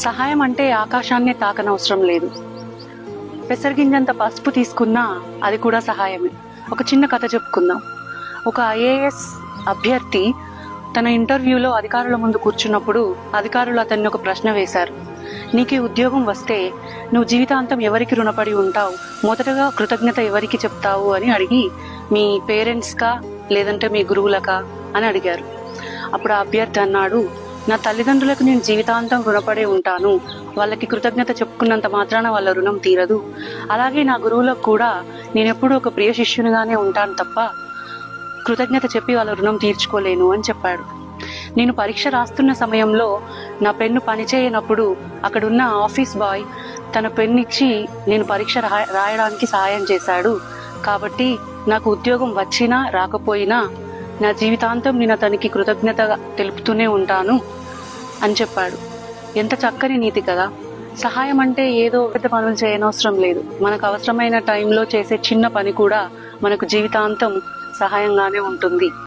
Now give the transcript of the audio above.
సహాయం అంటే ఆకాశాన్నే తాకనవసరం లేదు. పెసరగింజంత పసుపు తీసుకున్నా అది కూడా సహాయమే. ఒక చిన్న కథ చెప్పుకుందాం. ఒక ఐఏఎస్ అభ్యర్థి తన ఇంటర్వ్యూలో అధికారుల ముందు కూర్చున్నప్పుడు అధికారులు అతన్ని ఒక ప్రశ్న వేశారు. నీకు ఉద్యోగం వస్తే నువ్వు జీవితాంతం ఎవరికి రుణపడి ఉంటావు? మొదటగా కృతజ్ఞత ఎవరికి చెప్తావు? అని అడిగి మీ పేరెంట్స్కా లేదంటే మీ గురువులకా? అని అడిగారు. అప్పుడు ఆ అభ్యర్థి అన్నాడు నా తల్లిదండ్రులకు నేను జీవితాంతం రుణపడే ఉంటాను. వాళ్ళకి కృతజ్ఞత చెప్పుకున్నంత మాత్రాన వాళ్ళ రుణం తీరదు. అలాగే నా గురువులకు కూడా నేను ఎప్పుడూ ఒక ప్రియ శిష్యునిగానే ఉంటాను తప్ప కృతజ్ఞత చెప్పి వాళ్ళ రుణం తీర్చుకోలేను అని చెప్పాడు. నేను పరీక్ష రాస్తున్న సమయంలో నా పెన్ను పనిచేయనప్పుడు అక్కడున్న ఆఫీస్ బాయ్ తన పెన్ను ఇచ్చి నేను పరీక్ష రాయడానికి సహాయం చేశాడు. కాబట్టి నాకు ఉద్యోగం వచ్చినా రాకపోయినా నా జీవితాంతం నేను అతనికి కృతజ్ఞత తెలుపుతూనే ఉంటాను అని చెప్పాడు. ఎంత చక్కని నీతి కదా. సహాయం అంటే ఏదో పెద్ద పనులు చేయనవసరం లేదు. మనకు అవసరమైన టైంలో చేసే చిన్న పని కూడా మనకు జీవితాంతం సహాయంగానే ఉంటుంది.